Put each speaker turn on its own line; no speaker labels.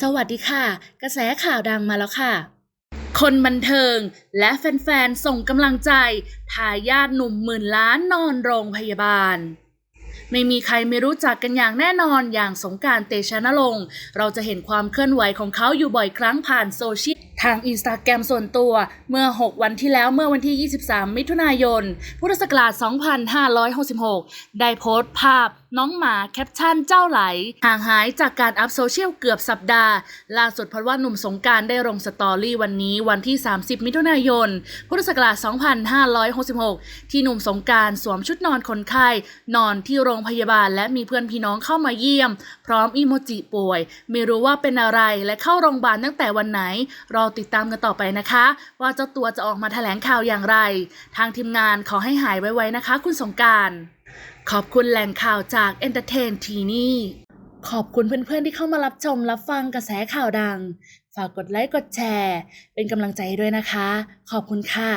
สวัสดีค่ะ กระแสข่าวดังมาแล้วค่ะ คนบันเทิงและแฟนๆ ส่งกำลังใจทายาทหนุ่มหมื่นล้านนอนโรงพยาบาล ไม่มีใครไม่รู้จักกันอย่างแน่นอนอย่างสงการเตชะนรงค์เราจะเห็นความเคลื่อนไหวของเขาอยู่บ่อยครั้งผ่านโซเชียลทางอินสตาแกรมส่วนตัวเมื่อ 6 วันที่แล้วเมื่อวันที่ 23 มิถุนายน พุทธศักราช 2566 ได้โพสต์ภาพ น้องหมาแคปชั่นเจ้าไหล ห่างหายจากการอัพโซเชียลเกือบสัปดาห์ ล่าสุดเพราะว่าหนุ่มสงการได้ลงสตอรี่วันนี้วันที่ 30 มิถุนายน พุทธศักราช 2566 ที่หนุ่มสงการสวมชุดนอนคนไข้ นอนที่โรงพยาบาล และมีเพื่อนพี่น้องเข้ามาเยี่ยม พร้อมอีโมจิป่วย ไม่รู้ว่าเป็นอะไรและเข้าโรงพยาบาลตั้งแต่วันไหน รอติดตามกันต่อไปนะคะ ว่าเจ้าตัวจะออกมาแถลงข่าวอย่างไร ทางทีมงานขอให้หายไวๆนะคะ คุณสงการ ขอบคุณแหล่งข่าวจาก Entertain ทีนี่ขอบคุณเพื่อนๆที่เข้ามารับชมรับฟังกระแสข่าวดัง ฝากกดไลค์กดแชร์ เป็นกำลังใจด้วยนะคะ ขอบคุณค่ะ